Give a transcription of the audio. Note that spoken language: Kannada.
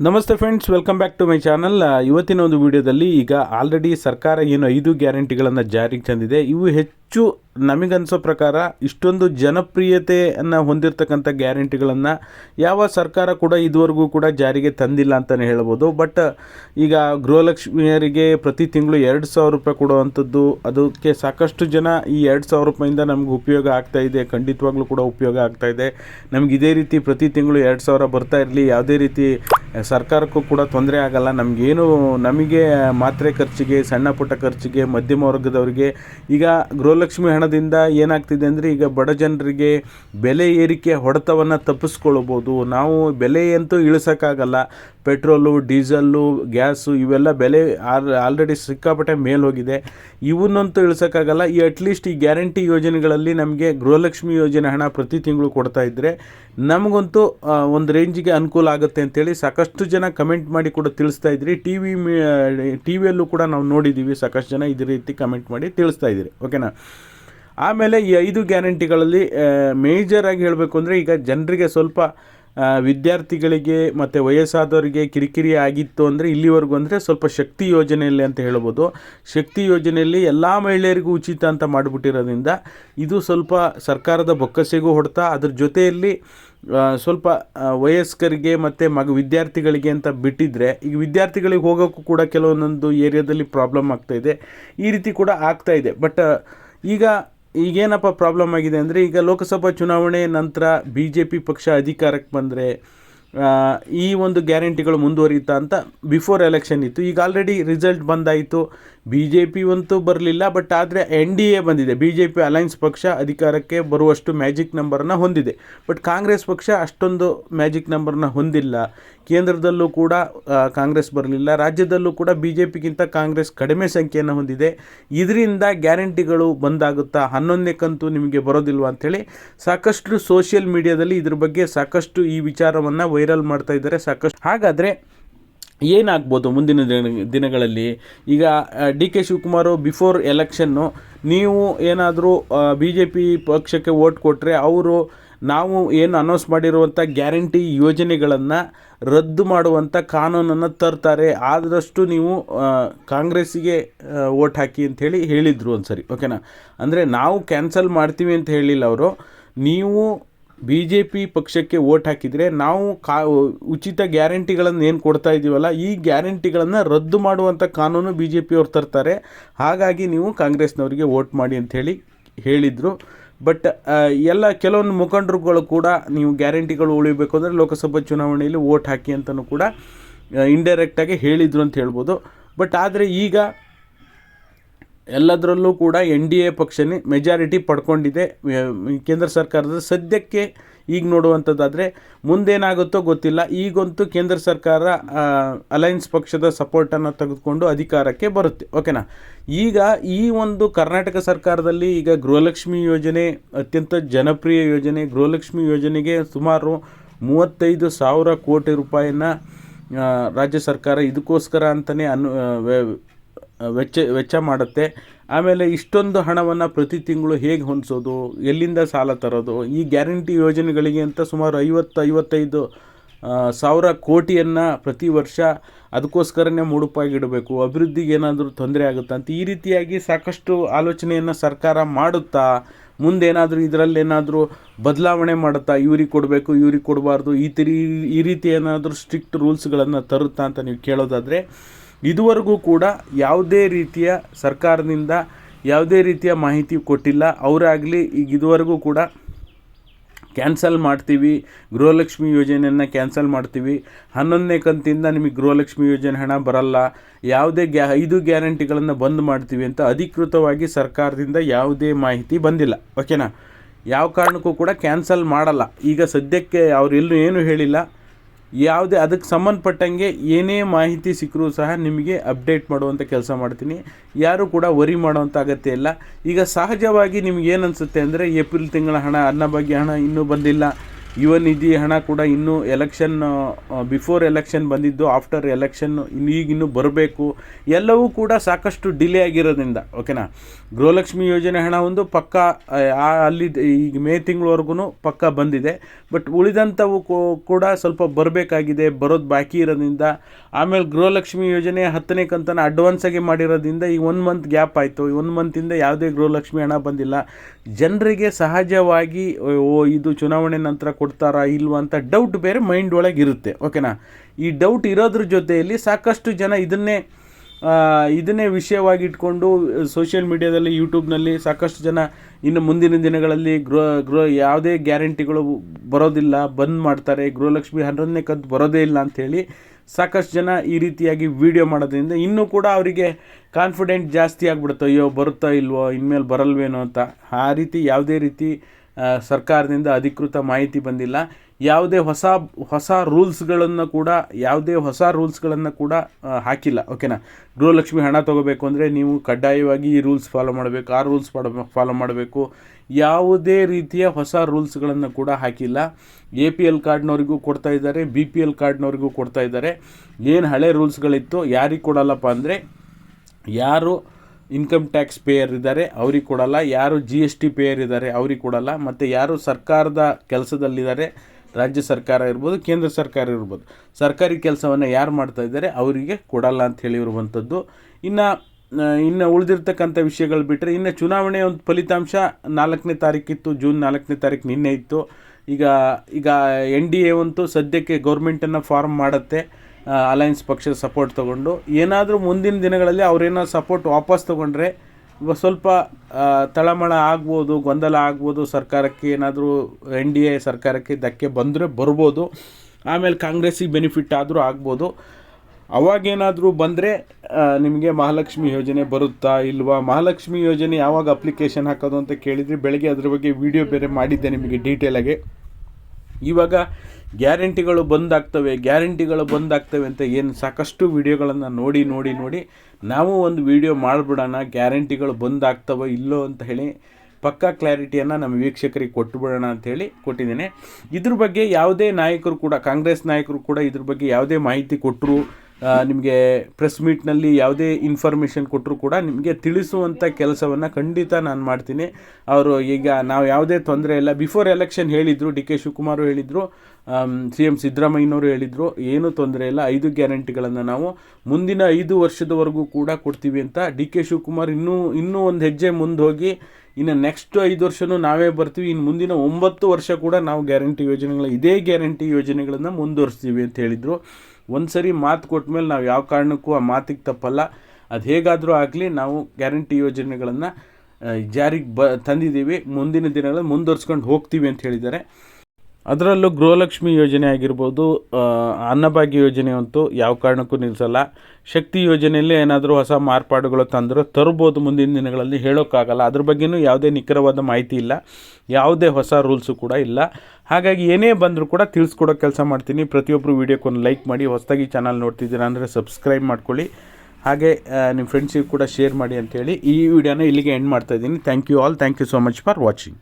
ನಮಸ್ತೆ friends welcome back to my channel ಇವತ್ತಿನ ಒಂದು ವಿಡಿಯೋದಲ್ಲಿ ಈಗ ಆಲ್ರೆಡಿ ಸರ್ಕಾರ ಏನು ಐದು ಗ್ಯಾರಂಟಿಗಳನ್ನು ಜಾರಿಗೆ ತಂದಿದೆ. ಇವು ಹೆಚ್ಚು ನಮಗನ್ಸೋ ಪ್ರಕಾರ ಇಷ್ಟೊಂದು ಜನಪ್ರಿಯತೆಯನ್ನು ಹೊಂದಿರತಕ್ಕಂಥ ಗ್ಯಾರಂಟಿಗಳನ್ನು ಯಾವ ಸರ್ಕಾರ ಕೂಡ ಇದುವರೆಗೂ ಕೂಡ ಜಾರಿಗೆ ತಂದಿಲ್ಲ ಅಂತಲೇ ಹೇಳ್ಬೋದು. ಬಟ್ ಈಗ ಗೃಹಲಕ್ಷ್ಮಿಯರಿಗೆ ಪ್ರತಿ ತಿಂಗಳು ಎರಡು ಸಾವಿರ ರೂಪಾಯಿ ಕೊಡುವಂಥದ್ದು, ಅದಕ್ಕೆ ಸಾಕಷ್ಟು ಜನ ಈ ಎರಡು ಸಾವಿರ ರೂಪಾಯಿಂದ ನಮ್ಗೆ ಉಪಯೋಗ ಆಗ್ತಾ ಇದೆ, ಖಂಡಿತವಾಗ್ಲೂ ಕೂಡ ಉಪಯೋಗ ಆಗ್ತಾ ಇದೆ. ನಮ್ಗೆ ಇದೇ ರೀತಿ ಪ್ರತಿ ತಿಂಗಳು ಎರಡು ಸಾವಿರ ಬರ್ತಾ ಇರಲಿ, ಯಾವುದೇ ರೀತಿ ಸರ್ಕಾರಕ್ಕೂ ಕೂಡ ತೊಂದರೆ ಆಗಲ್ಲ. ನಮಗೇನು, ನಮಗೆ ಮಾತ್ರೆ ಖರ್ಚಿಗೆ, ಸಣ್ಣ ಪುಟ್ಟ ಖರ್ಚಿಗೆ, ಮಧ್ಯಮ ವರ್ಗದವರಿಗೆ ಈಗ ಗೃಹಲಕ್ಷ್ಮಿ ಹಣದಿಂದ ಏನಾಗ್ತಿದೆ ಅಂದರೆ ಈಗ ಬಡ ಜನರಿಗೆ ಬೆಲೆ ಏರಿಕೆ ಹೊಡೆತವನ್ನು ತಪ್ಪಿಸ್ಕೊಳ್ಬೋದು. ನಾವು ಬೆಲೆ ಅಂತೂ ಇಳಿಸೋಕ್ಕಾಗಲ್ಲ. ಪೆಟ್ರೋಲು, ಡೀಸಲ್ಲು, ಗ್ಯಾಸು ಇವೆಲ್ಲ ಬೆಲೆ ಆಲ್, ಆಲ್ರೆಡಿ ಸಿಕ್ಕಾಪಟ್ಟೆ ಮೇಲೆ ಹೋಗಿದೆ ಇವನ್ನಂತೂ ಇಳಿಸೋಕ್ಕಾಗಲ್ಲ. ಈ ಅಟ್ಲೀಸ್ಟ್ ಈ ಗ್ಯಾರಂಟಿ ಯೋಜನೆಗಳಲ್ಲಿ ನಮಗೆ ಗೃಹಲಕ್ಷ್ಮಿ ಯೋಜನೆ ಹಣ ಪ್ರತಿ ತಿಂಗಳು ಕೊಡ್ತಾ ಇದ್ದರೆ ನಮಗಂತೂ ಒಂದು ರೇಂಜಿಗೆ ಅನುಕೂಲ ಆಗುತ್ತೆ ಅಂತೇಳಿ ಸಾಕಷ್ಟು ಜನ ಕಮೆಂಟ್ ಮಾಡಿ ಕೂಡ ತಿಳಿಸ್ತಾ ಇದ್ರಿ. ಟಿ ವಿ ಟಿ ವಿಯಲ್ಲೂ ಕೂಡ ನಾವು ನೋಡಿದ್ದೀವಿ ಸಾಕಷ್ಟು ಜನ ಇದೇ ರೀತಿ ಕಮೆಂಟ್ ಮಾಡಿ ತಿಳಿಸ್ತಾ ಇದ್ದೀರಿ ಓಕೆನಾ ಆಮೇಲೆ ಈ ಐದು ಗ್ಯಾರಂಟಿಗಳಲ್ಲಿ ಮೇಜರಾಗಿ ಹೇಳಬೇಕು ಅಂದರೆ ಈಗ ಜನರಿಗೆ ಸ್ವಲ್ಪ ವಿದ್ಯಾರ್ಥಿಗಳಿಗೆ ಮತ್ತು ವಯಸ್ಸಾದವರಿಗೆ ಕಿರಿಕಿರಿ ಆಗಿತ್ತು ಅಂದರೆ ಇಲ್ಲಿವರೆಗೂ ಅಂದರೆ ಸ್ವಲ್ಪ ಶಕ್ತಿ ಯೋಜನೆಯಲ್ಲಿ ಅಂತ ಹೇಳ್ಬೋದು. ಶಕ್ತಿ ಯೋಜನೆಯಲ್ಲಿ ಎಲ್ಲ ಮಹಿಳೆಯರಿಗೂ ಉಚಿತ ಅಂತ ಮಾಡಿಬಿಟ್ಟಿರೋದ್ರಿಂದ ಇದು ಸ್ವಲ್ಪ ಸರ್ಕಾರದ ಬೊಕ್ಕಸೆಗೂ ಹೊಡ್ತಾ ಅದ್ರ ಜೊತೆಯಲ್ಲಿ ಸ್ವಲ್ಪ ವಯಸ್ಕರಿಗೆ ಮತ್ತು ಮಗ ವಿದ್ಯಾರ್ಥಿಗಳಿಗೆ ಅಂತ ಬಿಟ್ಟಿದ್ರೆ ಈಗ ವಿದ್ಯಾರ್ಥಿಗಳಿಗೆ ಹೋಗೋಕ್ಕೂ ಕೂಡ ಕೆಲವೊಂದೊಂದು ಏರಿಯಾದಲ್ಲಿ ಪ್ರಾಬ್ಲಮ್ ಆಗ್ತಾ ಇದೆ. ಈ ರೀತಿ ಕೂಡ ಆಗ್ತಾ ಇದೆ. ಬಟ್ ಈಗ ಈಗೇನಪ್ಪ ಪ್ರಾಬ್ಲಮ್ ಆಗಿದೆ ಅಂದರೆ ಈಗ ಲೋಕಸಭಾ ಚುನಾವಣೆ ನಂತರ ಬಿ ಜೆ ಪಿ ಪಕ್ಷ ಅಧಿಕಾರಕ್ಕೆ ಬಂದರೆ ಈ ಒಂದು ಗ್ಯಾರಂಟಿಗಳು ಮುಂದುವರಿಯುತ್ತಾ ಅಂತ ಬಿಫೋರ್ ಎಲೆಕ್ಷನ್ ಇತ್ತು. ಈಗ ಆಲ್ರೆಡಿ ರಿಸಲ್ಟ್ ಬಂದಾಯಿತು. ಬಿ ಜೆ ಪಿ ಅಂತೂ ಬರಲಿಲ್ಲ ಬಟ್ ಆದರೆ ಎನ್ ಡಿ ಎ ಬಂದಿದೆ. ಬಿ ಜೆ ಪಿ ಅಲೈನ್ಸ್ ಪಕ್ಷ ಅಧಿಕಾರಕ್ಕೆ ಬರುವಷ್ಟು ಮ್ಯಾಜಿಕ್ ನಂಬರನ್ನು ಹೊಂದಿದೆ. ಬಟ್ ಕಾಂಗ್ರೆಸ್ ಪಕ್ಷ ಅಷ್ಟೊಂದು ಮ್ಯಾಜಿಕ್ ನಂಬರ್ನ ಹೊಂದಿಲ್ಲ. ಕೇಂದ್ರದಲ್ಲೂ ಕೂಡ ಕಾಂಗ್ರೆಸ್ ಬರಲಿಲ್ಲ. ರಾಜ್ಯದಲ್ಲೂ ಕೂಡ ಬಿ ಜೆ ಪಿಗಿಂತ ಕಾಂಗ್ರೆಸ್ ಕಡಿಮೆ ಸಂಖ್ಯೆಯನ್ನು ಹೊಂದಿದೆ. ಇದರಿಂದ ಗ್ಯಾರಂಟಿಗಳು ಬಂದಾಗುತ್ತಾ ಹನ್ನೊಂದನೇ ಕಂತು ನಿಮಗೆ ಬರೋದಿಲ್ವ ಅಂಥೇಳಿ ಸಾಕಷ್ಟು ಸೋಷಿಯಲ್ ಮೀಡಿಯಾದಲ್ಲಿ ಇದ್ರ ಬಗ್ಗೆ ಸಾಕಷ್ಟು ಈ ವಿಚಾರವನ್ನು ವೈರಲ್ ಮಾಡ್ತಾ ಇದ್ದಾರೆ ಸಾಕಷ್ಟು. ಹಾಗಾದರೆ ಏನಾಗ್ಬೋದು ಮುಂದಿನ ದಿನ, ದಿನಗಳಲ್ಲಿ? ಈಗ D K Shivakumar before election ನೀವು ಏನಾದರೂ ಬಿ ಜೆ ಪಿ ಪಕ್ಷಕ್ಕೆ ಓಟ್ ಕೊಟ್ಟರೆ ಅವರು ನಾವು ಏನು ಅನೌನ್ಸ್ ಮಾಡಿರುವಂಥ ಗ್ಯಾರಂಟಿ ಯೋಜನೆಗಳನ್ನು ರದ್ದು ಮಾಡುವಂಥ ಕಾನೂನನ್ನು ತರ್ತಾರೆ. ಆದಷ್ಟು ನೀವು ಕಾಂಗ್ರೆಸ್ಸಿಗೆ ಓಟ್ ಹಾಕಿ ಅಂಥೇಳಿ ಹೇಳಿದರು ಒಂದು ಸರಿ ಓಕೆನಾ ಅಂದರೆ ನಾವು ಕ್ಯಾನ್ಸಲ್ ಮಾಡ್ತೀವಿ ಅಂತ ಹೇಳಿಲ್ಲ ಅವರು. ನೀವು ಬಿ ಜೆ ಪಿ ಪಕ್ಷಕ್ಕೆ ಓಟ್ ಹಾಕಿದರೆ ನಾವು ಕಾ, ಉಚಿತ ಗ್ಯಾರಂಟಿಗಳನ್ನು ಏನು ಕೊಡ್ತಾ ಇದ್ದೀವಲ್ಲ ಈ ಗ್ಯಾರಂಟಿಗಳನ್ನು ರದ್ದು ಮಾಡುವಂಥ ಕಾನೂನು ಬಿ ಜೆ ಪಿಯವ್ರು ತರ್ತಾರೆ. ಹಾಗಾಗಿ ನೀವು ಕಾಂಗ್ರೆಸ್ನವರಿಗೆ ವೋಟ್ ಮಾಡಿ ಅಂಥೇಳಿ ಹೇಳಿದರು. ಬಟ್ ಎಲ್ಲ ಕೆಲವೊಂದು ಮುಖಂಡರುಗಳು ಕೂಡ ನೀವು ಗ್ಯಾರಂಟಿಗಳು ಉಳಿಬೇಕು ಅಂದರೆ ಲೋಕಸಭಾ ಚುನಾವಣೆಯಲ್ಲಿ ವೋಟ್ ಹಾಕಿ ಅಂತಲೂ ಕೂಡ ಇಂಡೈರೆಕ್ಟಾಗಿ ಹೇಳಿದರು ಅಂತ ಹೇಳ್ಬೋದು. ಬಟ್, ಆದರೆ ಈಗ ಎಲ್ಲದರಲ್ಲೂ ಕೂಡ ಎನ್ ಡಿ ಎ ಪಕ್ಷನೇ ಮೆಜಾರಿಟಿ ಪಡ್ಕೊಂಡಿದೆ. ಕೇಂದ್ರ ಸರ್ಕಾರದ ಸದ್ಯಕ್ಕೆ ಈಗ ನೋಡುವಂಥದ್ದಾದರೆ ಮುಂದೇನಾಗುತ್ತೋ ಗೊತ್ತಿಲ್ಲ. ಈಗಂತೂ ಕೇಂದ್ರ ಸರ್ಕಾರ ಅಲೈನ್ಸ್ ಪಕ್ಷದ ಸಪೋರ್ಟನ್ನು ತೆಗೆದುಕೊಂಡು ಅಧಿಕಾರಕ್ಕೆ ಬರುತ್ತೆ. ಓಕೆನಾ? ಈಗ ಈ ಒಂದು ಕರ್ನಾಟಕ ಸರ್ಕಾರದಲ್ಲಿ ಈಗ ಗೃಹಲಕ್ಷ್ಮಿ ಯೋಜನೆ, ಅತ್ಯಂತ ಜನಪ್ರಿಯ ಯೋಜನೆ, ಗೃಹಲಕ್ಷ್ಮಿ ಯೋಜನೆಗೆ ಸುಮಾರು ಮೂವತ್ತೈದು ಸಾವಿರ ಕೋಟಿ ರೂಪಾಯಿನ ರಾಜ್ಯ ಸರ್ಕಾರ ಇದಕ್ಕೋಸ್ಕರ ಅಂತಲೇ ಅನು ವೆಚ್ಚ ವೆಚ್ಚ ಮಾಡುತ್ತೆ. ಆಮೇಲೆ ಇಷ್ಟೊಂದು ಹಣವನ್ನು ಪ್ರತಿ ತಿಂಗಳು ಹೇಗೆ ಹೊಂದಿಸೋದು, ಎಲ್ಲಿಂದ ಸಾಲ ತರೋದು, ಈ ಗ್ಯಾರಂಟಿ ಯೋಜನೆಗಳಿಗೆ ಅಂತ ಸುಮಾರು ಐವತ್ತು, ಐವತ್ತೈದು ಸಾವಿರ ಕೋಟಿಯನ್ನು ಪ್ರತಿ ವರ್ಷ ಅದಕ್ಕೋಸ್ಕರನೇ ಮುಡುಪಾಗಿಡಬೇಕು ಅಭಿವೃದ್ಧಿಗೆ ಏನಾದರೂ ತೊಂದರೆ ಆಗುತ್ತಾ ಅಂತ ಈ ರೀತಿಯಾಗಿ ಸಾಕಷ್ಟು ಆಲೋಚನೆಯನ್ನು ಸರ್ಕಾರ ಮಾಡುತ್ತಾ ಮುಂದೇನಾದರೂ ಇದರಲ್ಲೇನಾದರೂ ಬದಲಾವಣೆ ಮಾಡುತ್ತಾ, ಇವ್ರಿಗೆ ಕೊಡಬೇಕು, ಇವ್ರಿಗೆ ಕೊಡಬಾರ್ದು, ಈ ತಿರಿ, ಈ ರೀತಿ ಏನಾದರೂ ಸ್ಟ್ರಿಕ್ಟ್ ರೂಲ್ಸ್ಗಳನ್ನು ತರುತ್ತಾ ಅಂತ ನೀವು ಕೇಳೋದಾದರೆ ಇದುವರೆಗೂ ಕೂಡ ಯಾವುದೇ ರೀತಿಯ ಸರ್ಕಾರದಿಂದ ಯಾವುದೇ ರೀತಿಯ ಮಾಹಿತಿ ಕೊಟ್ಟಿಲ್ಲ. ಅವರಾಗಲಿ ಈಗ ಇದುವರೆಗೂ ಕೂಡ ಕ್ಯಾನ್ಸಲ್ ಮಾಡ್ತೀವಿ. ಗೃಹಲಕ್ಷ್ಮಿ ಯೋಜನೆಯನ್ನು ಕ್ಯಾನ್ಸಲ್ ಮಾಡ್ತೀವಿ. ಹನ್ನೊಂದನೇ ಕಂತಿಂದ ನಿಮಗೆ ಗೃಹಲಕ್ಷ್ಮಿ ಯೋಜನೆ ಹಣ ಬರಲ್ಲ. ಯಾವುದೇ ಗ್ಯಾ, ಐದು ಗ್ಯಾರಂಟಿಗಳನ್ನು ಬಂದ್ ಮಾಡ್ತೀವಿ ಅಂತ ಅಧಿಕೃತವಾಗಿ ಸರ್ಕಾರದಿಂದ ಯಾವುದೇ ಮಾಹಿತಿ ಬಂದಿಲ್ಲ. ಓಕೆನಾ? ಯಾವ ಕಾರಣಕ್ಕೂ ಕೂಡ ಕ್ಯಾನ್ಸಲ್ ಮಾಡಲ್ಲ. ಈಗ ಸದ್ಯಕ್ಕೆ ಅವರೆಲ್ಲೂ ಏನೂ ಹೇಳಿಲ್ಲ. ಯಾವುದೇ ಅದಕ್ಕೆ ಸಂಬಂಧಪಟ್ಟಂಗೆ ಏನೇ ಮಾಹಿತಿ ಸಿಕ್ಕರೂ ಸಹ ನಿಮಗೆ ಅಪ್ಡೇಟ್ ಮಾಡುವಂಥ ಕೆಲಸ ಮಾಡ್ತೀನಿ. ಯಾರೂ ಕೂಡ ವರಿ ಮಾಡುವಂಥ ಅಗತ್ಯ ಇಲ್ಲ. ಈಗ ಸಹಜವಾಗಿ ನಿಮ್ಗೆ ಏನು ಅನಿಸುತ್ತೆ ಅಂದರೆ ಏಪ್ರಿಲ್ ತಿಂಗಳ ಹಣ, ಅನ್ನಭಾಗ್ಯ ಹಣ ಇನ್ನೂ ಬಂದಿಲ್ಲ. ಯುವ ನಿಧಿ ಹಣ ಕೂಡ ಇನ್ನೂ ಎಲೆಕ್ಷನ್ ಬಿಫೋರ್ ಎಲೆಕ್ಷನ್ ಬಂದಿದ್ದು ಆಫ್ಟರ್ ಎಲೆಕ್ಷನ್ ಇನ್ನು ಈಗ ಇನ್ನೂ ಬರಬೇಕು. ಎಲ್ಲವೂ ಕೂಡ ಸಾಕಷ್ಟು ಡಿಲೇ ಆಗಿರೋದ್ರಿಂದ ಓಕೆನಾ ಗೃಹಲಕ್ಷ್ಮಿ ಯೋಜನೆ ಹಣ ಒಂದು ಪಕ್ಕ ಅಲ್ಲಿ ಈಗ ಮೇ ತಿಂಗಳವರೆಗೂ ಪಕ್ಕ ಬಂದಿದೆ. ಬಟ್ ಉಳಿದಂಥವು ಕೂಡ ಸ್ವಲ್ಪ ಬರಬೇಕಾಗಿದೆ, ಬರೋದು ಬಾಕಿ ಇರೋದ್ರಿಂದ. ಆಮೇಲೆ ಗೃಹಲಕ್ಷ್ಮಿ ಯೋಜನೆ ಹತ್ತನೇ ಕಂತನ ಅಡ್ವಾನ್ಸಾಗಿ ಮಾಡಿರೋದ್ರಿಂದ ಈ ಒನ್ ಮಂತ್ ಗ್ಯಾಪ್ ಆಯಿತು. ಒನ್ ಮಂತಿಂದ ಯಾವುದೇ ಗೃಹಲಕ್ಷ್ಮಿ ಹಣ ಬಂದಿಲ್ಲ. ಜನರಿಗೆ ಸಹಜವಾಗಿ, ಓ, ಇದು ಚುನಾವಣೆ ನಂತರ ಕೊಡ್ತಾರಾ ಇಲ್ವಾ ಅಂತ ಡೌಟ್ ಬೇರೆ ಮೈಂಡ್ ಒಳಗೆ ಇರುತ್ತೆ ಓಕೆನಾ ಈ ಡೌಟ್ ಇರೋದ್ರ ಜೊತೆಯಲ್ಲಿ ಸಾಕಷ್ಟು ಜನ ಇದನ್ನೇ ಇದನ್ನೇ ವಿಷಯವಾಗಿ ಇಟ್ಕೊಂಡು ಸೋಷಿಯಲ್ ಮೀಡಿಯಾದಲ್ಲಿ ಯೂಟ್ಯೂಬ್ನಲ್ಲಿ ಸಾಕಷ್ಟು ಜನ ಇನ್ನು ಮುಂದಿನ ದಿನಗಳಲ್ಲಿ ಗೃಹ ಗೃಹ ಯಾವುದೇ ಗ್ಯಾರಂಟಿಗಳು ಬರೋದಿಲ್ಲ, ಬಂದ್ ಮಾಡ್ತಾರೆ, ಗೃಹಲಕ್ಷ್ಮಿ ಹನ್ನೊಂದನೇ ಕಂತು ಬರೋದೇ ಇಲ್ಲ ಅಂಥೇಳಿ ಸಾಕಷ್ಟು ಜನ ಈ ರೀತಿಯಾಗಿ ವಿಡಿಯೋ ಮಾಡೋದ್ರಿಂದ ಇನ್ನೂ ಕೂಡ ಅವರಿಗೆ ಕಾನ್ಫಿಡೆಂಟ್ ಜಾಸ್ತಿ ಆಗ್ಬಿಡುತ್ತೆ, ಅಯ್ಯೋ ಬರುತ್ತಾ ಇಲ್ವೋ, ಇನ್ಮೇಲೆ ಬರಲ್ವೇನೋ ಅಂತ. ಆ ರೀತಿ ಯಾವುದೇ ರೀತಿ ಸರ್ಕಾರದಿಂದ ಅಧಿಕೃತ ಮಾಹಿತಿ ಬಂದಿಲ್ಲ. ಯಾವುದೇ ಹೊಸ ಹೊಸ ರೂಲ್ಸ್ಗಳನ್ನು ಕೂಡ, ಯಾವುದೇ ಹೊಸ ರೂಲ್ಸ್ಗಳನ್ನು ಕೂಡ ಹಾಕಿಲ್ಲ. ಓಕೆನಾ? ಗೃಹಲಕ್ಷ್ಮಿ ಹಣ ತೊಗೋಬೇಕು ಅಂದರೆ ನೀವು ಕಡ್ಡಾಯವಾಗಿ ಈ ರೂಲ್ಸ್ ಫಾಲೋ ಮಾಡಬೇಕು, ಆ ರೂಲ್ಸ್ ಫಾಲೋ ಮಾಡಬೇಕು. ಯಾವುದೇ ರೀತಿಯ ಹೊಸ ರೂಲ್ಸ್ಗಳನ್ನು ಕೂಡ ಹಾಕಿಲ್ಲ. ಎ ಪಿ ಎಲ್ ಕಾರ್ಡ್ನವರಿಗೂ ಕೊಡ್ತಾ ಇದ್ದಾರೆ, ಬಿ ಪಿ ಎಲ್ ಕಾರ್ಡ್ನವರಿಗೂ ಕೊಡ್ತಾ ಇದ್ದಾರೆ. ಏನು ಹಳೆ ರೂಲ್ಸ್ಗಳಿತ್ತು, ಯಾರಿಗೆ ಕೊಡಲ್ಲಪ್ಪ ಅಂದರೆ, ಯಾರು ಇನ್ಕಮ್ ಟ್ಯಾಕ್ಸ್ ಪೇಯರ್ ಇದ್ದಾರೆ, ಅವ್ರಿಗೆ ಕೊಡಲ್ಲ. ಯಾರು ಜಿ ಎಸ್ ಟಿ ಪೇಯರ್ ಇದ್ದಾರೆ, ಅವ್ರಿಗೆ ಕೊಡಲ್ಲ. ಮತ್ತು ಯಾರು ಸರ್ಕಾರದ ಕೆಲಸದಲ್ಲಿದ್ದಾರೆ, ರಾಜ್ಯ ಸರ್ಕಾರ ಇರ್ಬೋದು, ಕೇಂದ್ರ ಸರ್ಕಾರ ಇರ್ಬೋದು, ಸರ್ಕಾರಿ ಕೆಲಸವನ್ನು ಯಾರು ಮಾಡ್ತಾ ಇದ್ದಾರೆ, ಅವರಿಗೆ ಕೊಡಲ್ಲ ಅಂತ ಹೇಳಿರುವಂಥದ್ದು. ಇನ್ನು ಇನ್ನು ಉಳಿದಿರ್ತಕ್ಕಂಥ ವಿಷಯಗಳು ಬಿಟ್ಟರೆ ಇನ್ನು ಚುನಾವಣೆ ಒಂದು ಫಲಿತಾಂಶ ನಾಲ್ಕನೇ ತಾರೀಕಿತ್ತು ಜೂನ್ ನಾಲ್ಕನೇ ತಾರೀಕು ನಿನ್ನೆ ಇತ್ತು. ಈಗ ಈಗ ಎನ್ ಡಿ ಎ ಅಂತೂ ಸದ್ಯಕ್ಕೆ ಗೌರ್ಮೆಂಟನ್ನು ಫಾರ್ಮ್ ಮಾಡುತ್ತೆ. ಅಲಯನ್ಸ್ ಪಕ್ಷದ ಸಪೋರ್ಟ್ ತೊಗೊಂಡು. ಏನಾದರೂ ಮುಂದಿನ ದಿನಗಳಲ್ಲಿ ಅವರೇನೋ ಸಪೋರ್ಟ್ ವಾಪಸ್ ತೊಗೊಂಡ್ರೆ ಸ್ವಲ್ಪ ತಳಮಳ ಆಗ್ಬೋದು, ಗೊಂದಲ ಆಗ್ಬೋದು, ಸರ್ಕಾರಕ್ಕೆ ಏನಾದರೂ ಎನ್ ಡಿ ಎ ಸರ್ಕಾರಕ್ಕೆ ಧಕ್ಕೆ ಬಂದರೆ ಬರ್ಬೋದು. ಆಮೇಲೆ ಕಾಂಗ್ರೆಸ್ಸಿಗೆ ಬೆನಿಫಿಟ್ ಆದರೂ ಆಗ್ಬೋದು. ಅವಾಗೇನಾದರೂ ಬಂದರೆ ನಿಮಗೆ ಮಹಾಲಕ್ಷ್ಮಿ ಯೋಜನೆ ಬರುತ್ತಾ ಇಲ್ವಾ? ಮಹಾಲಕ್ಷ್ಮಿ ಯೋಜನೆ ಯಾವಾಗ ಅಪ್ಲಿಕೇಶನ್ ಹಾಕೋದು ಅಂತ ಕೇಳಿದರೆ ಬೆಳಗ್ಗೆ ಅದ್ರ ಬಗ್ಗೆ ವಿಡಿಯೋ ಬೇರೆ ಮಾಡಿದ್ದೆ ನಿಮಗೆ ಡೀಟೇಲಾಗಿ ಇವಾಗ ಗ್ಯಾರಂಟಿಗಳು ಬಂದಾಗ್ತವೆ ಗ್ಯಾರಂಟಿಗಳು ಬಂದಾಗ್ತವೆ ಅಂತ ಏನು ಸಾಕಷ್ಟು ವಿಡಿಯೋಗಳನ್ನು ನೋಡಿ ನೋಡಿ ನೋಡಿ ನಾವು ಒಂದು ವಿಡಿಯೋ ಮಾಡಿಬಿಡೋಣ, ಗ್ಯಾರಂಟಿಗಳು ಬಂದಾಗ್ತವೋ ಇಲ್ಲೋ ಅಂತ ಹೇಳಿ ಪಕ್ಕಾ ಕ್ಲಾರಿಟಿಯನ್ನು ನಮ್ಮ ವೀಕ್ಷಕರಿಗೆ ಕೊಟ್ಟುಬಿಡೋಣ ಅಂಥೇಳಿ ಕೊಟ್ಟಿದ್ದೇನೆ. ಇದ್ರ ಬಗ್ಗೆ ಯಾವುದೇ ನಾಯಕರು ಕೂಡ, ಕಾಂಗ್ರೆಸ್ ನಾಯಕರು ಕೂಡ ಇದ್ರ ಬಗ್ಗೆ ಯಾವುದೇ ಮಾಹಿತಿ ಕೊಟ್ಟರು ನಿಮಗೆ ಪ್ರೆಸ್ ಮೀಟ್ನಲ್ಲಿ ಯಾವುದೇ ಇನ್ಫಾರ್ಮೇಷನ್ ಕೊಟ್ಟರು ಕೂಡ ನಿಮಗೆ ತಿಳಿಸುವಂಥ ಕೆಲಸವನ್ನು ಖಂಡಿತ ನಾನು ಮಾಡ್ತೀನಿ. ಅವರು ಈಗ ನಾವು ಯಾವುದೇ ತೊಂದರೆ ಇಲ್ಲ. ಬಿಫೋರ್ ಎಲೆಕ್ಷನ್ ಹೇಳಿದರು, ಡಿ ಕೆ ಶಿವಕುಮಾರು ಹೇಳಿದರು ಸಿ ಎಂ ಸಿದ್ದರಾಮಯ್ಯನವರು ಹೇಳಿದರು, ಏನೂ ತೊಂದರೆ ಇಲ್ಲ. ಐದು ಗ್ಯಾರಂಟಿಗಳನ್ನು ನಾವು ಮುಂದಿನ ಐದು ವರ್ಷದವರೆಗೂ ಕೂಡ ಕೊಡ್ತೀವಿ ಅಂತ ಡಿ ಕೆ ಶಿವಕುಮಾರ್ ಇನ್ನೂ ಇನ್ನೂ ಒಂದು ಹೆಜ್ಜೆ ಮುಂದೆ ಹೋಗಿ ಇನ್ನು ನೆಕ್ಸ್ಟ್ ಐದು ವರ್ಷವೂ ನಾವೇ ಬರ್ತೀವಿ. ಇನ್ನು ಮುಂದಿನ ಒಂಬತ್ತು ವರ್ಷ ಕೂಡ ನಾವು ಗ್ಯಾರಂಟಿ ಯೋಜನೆಗಳ, ಇದೇ ಗ್ಯಾರಂಟಿ ಯೋಜನೆಗಳನ್ನು ಮುಂದುವರಿಸ್ತೀವಿ ಅಂತ ಹೇಳಿದರು. ಒಂದು ಸರಿ ಮಾತು ಕೊಟ್ಟ ಮೇಲೆ ನಾವು ಯಾವ ಕಾರಣಕ್ಕೂ ಆ ಮಾತಿಗೆ ತಪ್ಪಲ್ಲ. ಅದು ಹೇಗಾದರೂ ಆಗಲಿ ನಾವು ಗ್ಯಾರಂಟಿ ಯೋಜನೆಗಳನ್ನು ಜಾರಿಗೆ ಬ, ತಂದಿದ್ದೀವಿ. ಮುಂದಿನ ದಿನಗಳಲ್ಲಿ ಮುಂದುವರ್ಸ್ಕೊಂಡು ಹೋಗ್ತೀವಿ ಅಂತ ಹೇಳಿದ್ದಾರೆ. ಅದರಲ್ಲೂ ಗೃಹಲಕ್ಷ್ಮಿ ಯೋಜನೆ ಆಗಿರ್ಬೋದು ಅನ್ನಭಾಗ್ಯ ಯೋಜನೆ ಅಂತೂ ಯಾವ ಕಾರಣಕ್ಕೂ ನಿಲ್ಲಿಸಲ್ಲ ಶಕ್ತಿ ಯೋಜನೆಯಲ್ಲಿ ಏನಾದರೂ ಹೊಸ ಮಾರ್ಪಾಡುಗಳು ತಂದರೂ ತರ್ಬೋದು ಮುಂದಿನ ದಿನಗಳಲ್ಲಿ, ಹೇಳೋಕ್ಕಾಗಲ್ಲ. ಅದ್ರ ಬಗ್ಗೆನೂ ಯಾವುದೇ ನಿಖರವಾದ ಮಾಹಿತಿ ಇಲ್ಲ. ಯಾವುದೇ ಹೊಸ ರೂಲ್ಸು ಕೂಡ ಇಲ್ಲ. ಹಾಗಾಗಿ ಏನೇ ಬಂದರೂ ಕೂಡ ತಿಳಿಸ್ಕೊಡೋ ಕೆಲಸ ಮಾಡ್ತೀನಿ. ಪ್ರತಿಯೊಬ್ಬರು ವೀಡಿಯೋಕ್ಕೊಂದು ಲೈಕ್ ಮಾಡಿ, ಹೊಸದಾಗಿ ಚಾನಲ್ ನೋಡ್ತಿದ್ದೀರಾ ಅಂದರೆ ಸಬ್ಸ್ಕ್ರೈಬ್ ಮಾಡ್ಕೊಳ್ಳಿ. ಹಾಗೆ ನಿಮ್ಮ ಫ್ರೆಂಡ್ಸಿಗೆ ಕೂಡ ಶೇರ್ ಮಾಡಿ ಅಂತೇಳಿ ಈ ವಿಡಿಯೋನ ಇಲ್ಲಿಗೆ ಎಂಡ್ ಮಾಡ್ತಾ ಇದ್ದೀನಿ. Thank you all thank you so much for watching